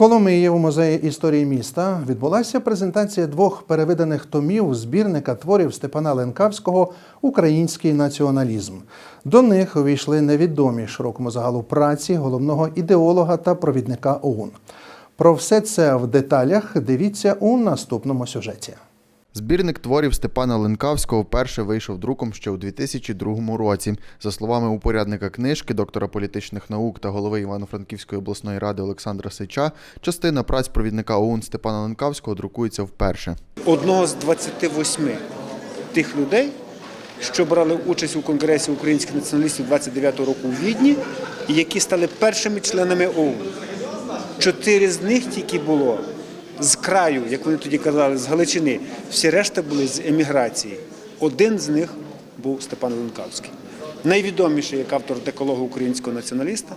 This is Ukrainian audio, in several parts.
Коломиї у музеї історії міста відбулася презентація двох перевиданих томів збірника творів Степана Ленкавського Український націоналізм. До них увійшли невідомі широкому загалу праці головного ідеолога та провідника ОУН. Про все це в деталях дивіться у наступному сюжеті. Збірник творів Степана Ленкавського вперше вийшов друком ще у 2002 році. За словами упорядника книжки, доктора політичних наук та голови Івано-Франківської обласної ради Олександра Сича, частина праць провідника ОУН Степана Ленкавського друкується вперше. одного з 28 тих людей, що брали участь у Конгресі українських націоналістів 29-го року у Відні, які стали першими членами ОУН. Чотири з них тільки було з краю, як вони тоді казали, з Галичини. Всі решта були з еміграції. Один з них був Степан Ленкавський. Найвідоміший як автор декологу українського націоналіста.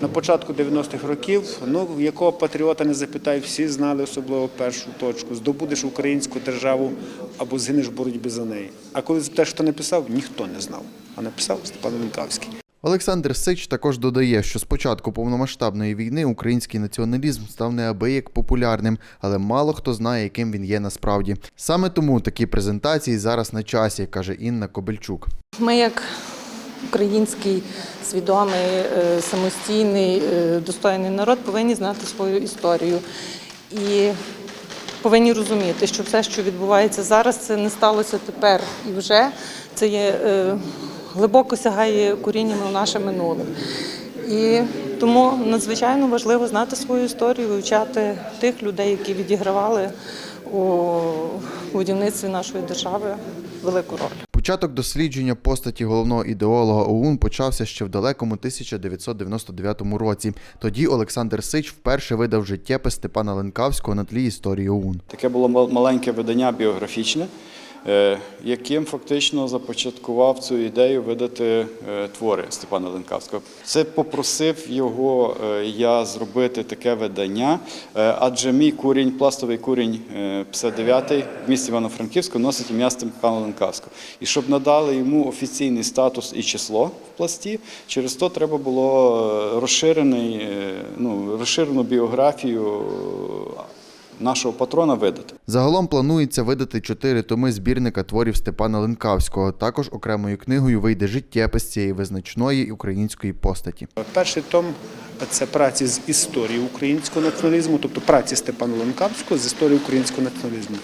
На початку 90-х років, ну якого патріота не запитай, всі знали особливо першу точку: здобудеш українську державу або згинеш в боротьбі за неї. А коли запитаєш, хто написав, ніхто не знав. А написав Степан Ленкавський. Олександр Сич також додає, що з початку повномасштабної війни український націоналізм став неабияк популярним, але мало хто знає, яким він є насправді. Саме тому такі презентації зараз на часі, каже Інна Кобельчук. Ми, як український свідомий, е, самостійний, е, достойний народ, повинні знати свою історію і повинні розуміти, що все, що відбувається зараз, це не сталося тепер і вже це є е, глибоко сягає коріннями в наше минуле. І тому надзвичайно важливо знати свою історію, вивчати тих людей, які відігравали у будівництві нашої держави велику роль. Початок дослідження постаті головного ідеолога ОУН почався ще в далекому 1999 році. Тоді Олександр Сич вперше видав життєпис Степана Ленкавського на тлі історії ОУН. Таке було мал- маленьке видання біографічне, яким фактично започаткував цю ідею видати е, твори Степана Ленкавського. Це попросив його е, я зробити таке видання, е, адже мій курінь, пластовий курінь е, 59 в місті Івано-Франківську носить ім'я Степана Ленкавського. І щоб надали йому офіційний статус і число в пласті, через то треба було е, розширений, е, ну, розширену біографію нашого патрона видати. Загалом планується видати чотири томи збірника творів Степана Ленкавського. Також окремою книгою вийде життєпис цієї визначної української постаті. Перший том це праці з історії українського націоналізму, тобто праці Степана Ленкавського з історії українського націоналізму.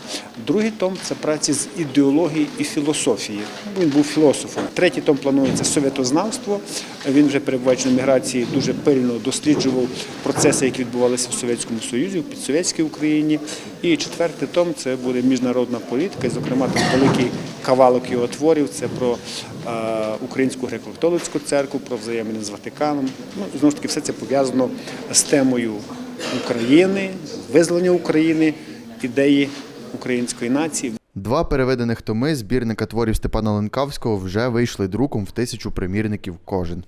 Другий том це праці з ідеології і філософії. Він був філософом. Третій том планується совєтознавство. Він вже перебуваючи на міграції, дуже пильно досліджував процеси, які відбувалися в Совєтському Союзі, в підсовєтській Україні. І четвертий том це буде міжнародна політика, і, зокрема, там великий кавалок його творів. Це про е, українську греко-католицьку церкву, про взаємини з Ватиканом. Ну, знову ж таки, все це пов'язано з темою України, визволення України, ідеї української нації. Два переведених томи збірника творів Степана Ленкавського вже вийшли друком в тисячу примірників кожен.